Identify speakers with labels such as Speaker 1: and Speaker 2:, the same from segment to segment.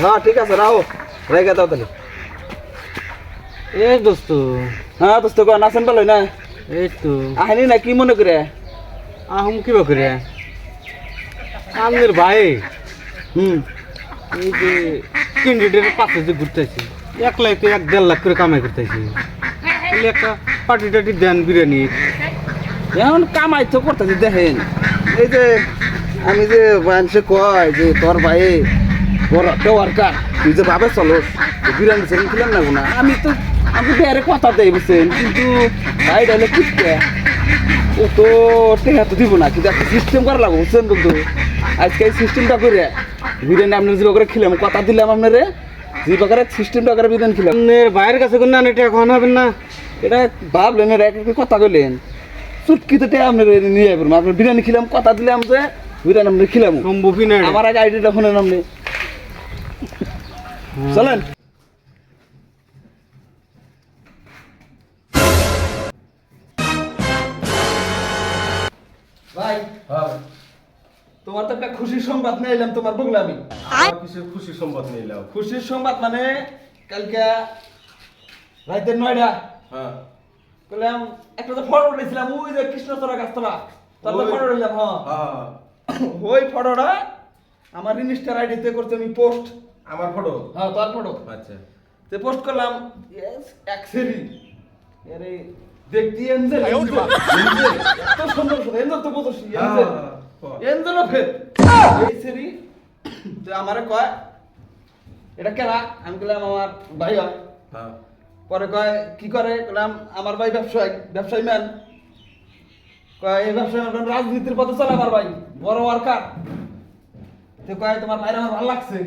Speaker 1: হ্যাঁ ঠিক আছে রাও রেখে দাও তাহলে।
Speaker 2: এ দোস্ত।
Speaker 1: হ্যাঁ দোস্ত কো নাচন পালো না
Speaker 2: এই তো।
Speaker 1: আহেনি না কি মনে করে?
Speaker 2: আহম কি করে? আমাদের ভাই।
Speaker 1: হুম।
Speaker 2: এই যে ক্যান্ডিডেটের পাশে যে ঘুরতেছি একলাই তো এক দেড় লাখ করে কামাই করতেছি। একটা পার্টি টাটি দেন বিরিয়ানি।
Speaker 1: এখন কামাই তো করতেছি দেখেন। এই যে আমি যে মানুষে কয় যে তোর ভাই বড় তুই যে ভাবে চলো বিরিয়ানি সেদিন ছিলাম না না আমি তো আমি আরে কথা দেই বুঝছেন কিন্তু ভাই ডাইলে কিটকে ও তো টেহা তো দিব না কিন্তু একটা সিস্টেম করা লাগবে বুঝছেন বন্ধু। আজকে এই সিস্টেমটা করে বিরিয়ানি আপনার যে করে খেলাম কথা দিলাম আপনারে যে প্রকারের সিস্টেমটা করে বিরিয়ানি খেলাম।
Speaker 2: আপনার ভাইয়ের কাছে কোন এটা এখন হবেন না?
Speaker 1: এটা ভাবলেন এর এক একটা কথা কইলেন। চুটকিতে তে আপনার নিয়ে যাবেন আপনার বিরিয়ানি খেলাম কথা দিলাম যে বিরিয়ানি আপনি খেলাম
Speaker 2: সম্ভবই না।
Speaker 1: আমার আগে আইডিটা শুনেন আপনি। চলেন। ভাই তোমার তো একটা খুশির সংবাদ নিয়ে এলাম তোমার বগলামি
Speaker 3: আমার কিসের খুশি সংবাদ নিলাম
Speaker 1: খুশির সংবাদ মানে কালকে রাতের নয়টা।
Speaker 3: হ্যাঁ।
Speaker 1: বললাম একটা তো ফটো উঠেছিলাম ওই যে কৃষ্ণচূড়া গাছতলা। তার তো
Speaker 3: ওই-
Speaker 1: ফটো উঠলাম হ্যাঁ।
Speaker 3: হ্যাঁ।
Speaker 1: ওই ফটোটা আমার ইনস্টার আইডিতে করতে আমি পোস্ট
Speaker 3: আমার ফটো
Speaker 1: হ্যাঁ তোর ফটো
Speaker 3: আচ্ছা।
Speaker 1: তে পোস্ট করলাম ইয়েস অ্যাক্সেলি আরে দেখতি এঞ্জেল এত সুন্দর সুন্দর। এঞ্জেল তো বলছি এঞ্জেল
Speaker 3: হ্যাঁ।
Speaker 1: এঞ্জেল ফেথ এই সেরি যে আমারে কয় এটা কেনা আমি বললাম আমার ভাই হয়।
Speaker 3: হ্যাঁ।
Speaker 1: পরে কয় কি করে? বললাম আমার ভাই ব্যবসায়ী ব্যবসায়ী ম্যান কয় এই ব্যবসায়ী ম্যান রাজনীতির পথে চলে আমার ভাই। বড় ওয়ার্কার তো কয় তোমার ভাইরা আমার ভালো লাগছে।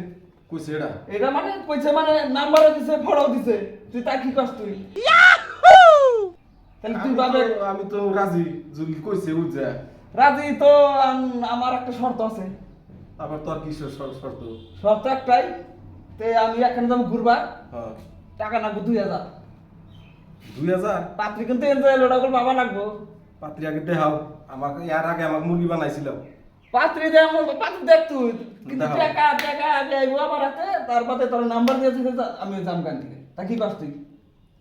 Speaker 3: কইছে এটা
Speaker 1: এটা মানে কইছে মানে নাম্বারও দিছে দিছে। তুই তা কি করছ তুই? তাহলে তুই
Speaker 3: তো- আমি তো রাজি যদি কইছে বুঝছে।
Speaker 1: রাজি তো আমার একটা শর্ত আছে।
Speaker 3: আবার তোর শর- শর্ত?
Speaker 1: শর্ত একটাই তে আমি এখানে যাব ঘুরবা।
Speaker 3: হ্যাঁ।
Speaker 1: টাকা লাগবো দুই হাজার।
Speaker 3: দুই হাজার?
Speaker 1: পাত্রী কিন্তু এনজয় লোটা করে বাবা লাগবো।
Speaker 3: পাত্রী আগে দেখাও। আমাকে ইয়ার আগে আমাকে মুরগি বানাইছিলাম
Speaker 1: পাত্রী দে আমার পাত্রী দেখ তুই। কিন্তু
Speaker 3: দাও।
Speaker 1: টাকা টাকা যাইবো আমার হাতে তারপরে তোর নাম্বার দিয়ে আমি যাম গান থেকে। তা কি করছ তুই?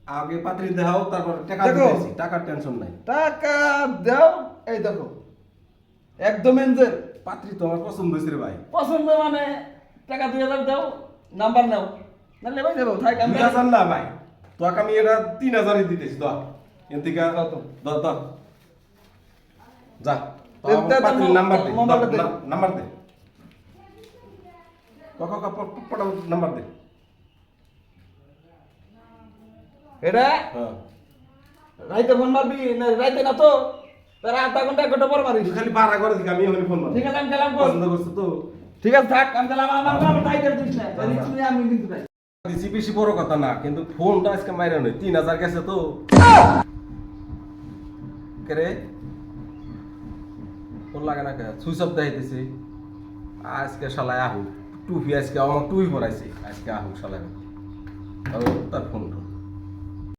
Speaker 3: আগে পাত্রী দেখাও তারপর টাকা। দিতেছি। টাকার টেনশন নাই।
Speaker 1: টাকা দাও এই দেখো। একদম এনজেল।
Speaker 3: পাত্রী তো আমার পছন্দ হয়েছে রে ভাই।
Speaker 1: পছন্দ মানে টাকা দুই হাজার দাও নাম্বার নাও। নাহলে ভাই দেবো থাক আমি
Speaker 3: হাজার না ভাই। তোকে আমি এটা তিন হাজারই দিতেছি দর এন থেকে
Speaker 1: দাও তো।
Speaker 3: দর দর যা। তো
Speaker 1: দে,
Speaker 3: আমার
Speaker 1: দে, দে,
Speaker 3: পাত্রীর
Speaker 1: মো-
Speaker 3: নাম্বার দে
Speaker 1: মোবাইলে
Speaker 3: দর,
Speaker 1: দে।
Speaker 3: না- নাম্বার দে। কক কক পটা নাম্বার দে।
Speaker 1: এটা?
Speaker 3: হ্যাঁ।
Speaker 1: রাইতে ফোন মারবি? রাইতে না তো? তারা আধা ঘণ্টা এক ঘণ্টা পর মারিস।
Speaker 3: খালি বারা করে দিকে আমি এখনই ফোন মারব।
Speaker 1: ঠিক আছে আমি গেলাম
Speaker 3: পছন্দ করছ তো?
Speaker 1: ঠিক আছে থাক আমি গেলাম আমার আমার টাইগার দিস না আমি কিন্তু যাই
Speaker 3: দিছি বেশি বড় কথা না কিন্তু ফোনটা আজকে মাইরা নয় তিন হাজার গেছে তো। কে ফোন লাগে না সুইচ অফ দেখাইতেছে আজকে শালায় আহু। টুপি আজকে আমার টুপি পরাইছি। আজকে আহু শালায়। তার ফোন